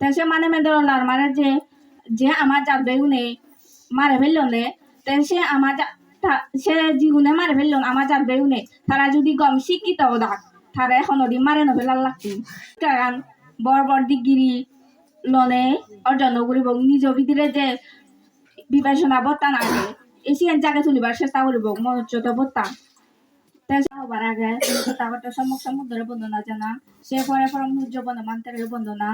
তে সে মানে মেয়েদের ওলার মারে যে যে আমার যাবে উনি মারে ফেলল নে সে আমার সে জিগুনে মারে ফেলল, আমার যাবে উনি, তারা যদি গম শিক্ষিত দাক তারা এখন ওদি মারে নফেলার লাগতি কারণ বড় বড় ডিগ্রি লনে অর্জন করিব, নিজ ভিতরে যে বিবেচনা বত্তা নাগে এসিয়ান জায়গা তুলিবার চেষ্টা করিব মনোচ্যত বত্তা হবার আগে তারপর সম্মুখ সমুদ্রের বন্দনা জানা। সে পরে পরম সূর্য বন্দমান্তের বন্দনা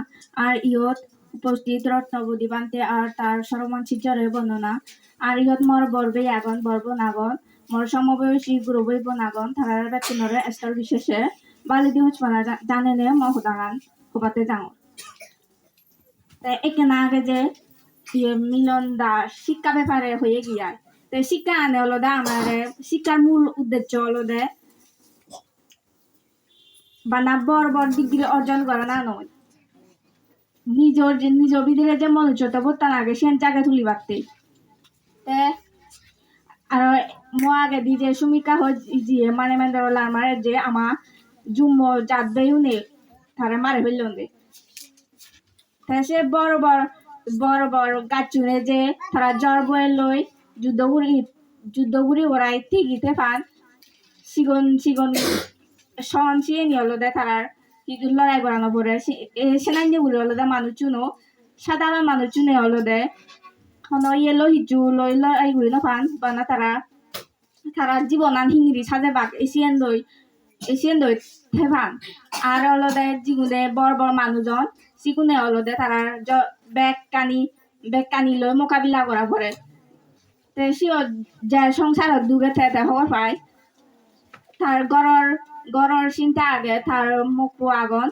আর ইয়ত উপস্থিত রত্নবদী বান্তে আর তার সরমাঞ্চিজরের বন্দনা আর ইয়ত মর বরবে আগন, বর্ব নাগন। মর সমবয়সী গুরুবৈ বনাগন তারার বেতনরে স্তর বিশেষে। বালিদি হুচপানা জানে মহদাগান কোপাতে যাও তাই এখানে আগে যে ইয়ে মিলন দাস শিক্ষা ব্যাপারে হয়ে গিয়ার তো শিক্ষা আনে হলো দা আমার শিক্ষার মূল উদ্দেশ্য হলো দে বানা বড় বড় ডিগ্রি অর্জন করা না নয় নিজের নিজ ভিতরে যে মনোযোগটা বোধ লাগে সে জায়গা তুলি বাড়তে তে আর মো আগে দি যে সুমিকা হয় যে মানে মানে আমার যে আমার জুম্ম জাত বেউ নে তারা মারে ফেলল তা সে বড় বড় বড় বড় গাছুনে যে তারা জ্বর বয়ে লই যুদ্ধ ঘুরি যুদ্ধ ঘুরি ওরাই ঠিকিতে পান। সিগন সিগন, সন সিয়ে নিয়ে হলো দে তারার লড়াই করানো পরে সেনাই নিয়ে বলে হলো দে মানুষ চুনো সাধারণ মানুষ চুনে হলো দে হন ইয়ে লো হিজু লই লড়াই করি না তারা তারা জীবনান হিঙ্গিরি সাজে বাক এশিয়ান দই এশিয়ান দই থেফান আর হলো দে জিগুনে বড় বড় মানুষজন সিগুনে হলো দে তারা ব্যাগ কানি ব্যাগ কানি লই মোকাবিলা করা পরে। তে সিও যে সংসারত দুগে থেতে খবর পায়। তার গড়র গড়র চিন্তা আগে তার মুখ আগন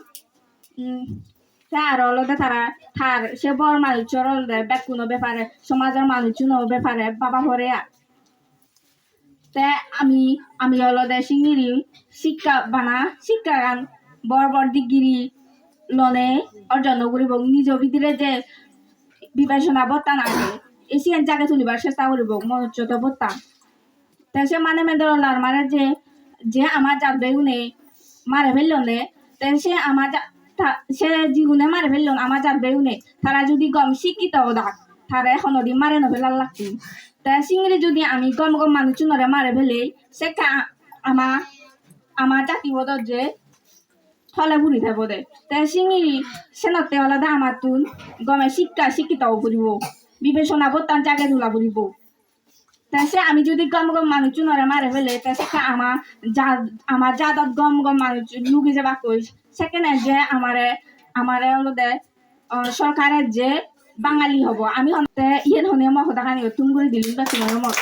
তার হলদে তারা তার সে বড় মানুষের হলদে বেকুনো ব্যাপারে সমাজের মানুষজনও ব্যাপারে বাবা ভরে তে আমি আমি হলদে সিঙ্গিরি শিক্ষা বানা, শিক্ষা গান বড় বড় ডিগ্রি লনে অর্জন করিব নিজ ভিতরে যে বিবেচনা বত্তা নাগে জায়গা তুলিবার চেষ্টা করিব মনোচ্যত বত্তা তে সে মানে মেয়েদের ওলার মারে যে যে আমার যাবে উনি মারে ফেলল নে সে আমার সে জিগুনে মারে ফেলল আমার যাবে উনি তারা যদি গম শিক্ষিত দাক তারা এখন ওদি মারে নফেলার লাগতি তা সিঙ্গিরি যদি আমি গম গম মানুষ নরে মারে ফেলে সে আমার আমার জাতিবোধ যে ফলে বুড়ি থাকব দে। তে সিঙ্গিরি সেনতে হলে দে আমার তুন গমে শিক্ষা শিক্ষিত করিব বিবেচনা বত্তান জাগে ধুলা বলিব। তাছে আমি যদি গম গম মানুষ নরে মারে ফেলে তাছে আমার যা আমার যাদত গম গম মানুষ লুকি যাবা কইস সেখানে যে আমারে আমারে হলো সরকারের যে বাঙালি হব। আমি হতে ইয়ে হনে মহদাখানি তুম করে দিলিম বা তোমার মত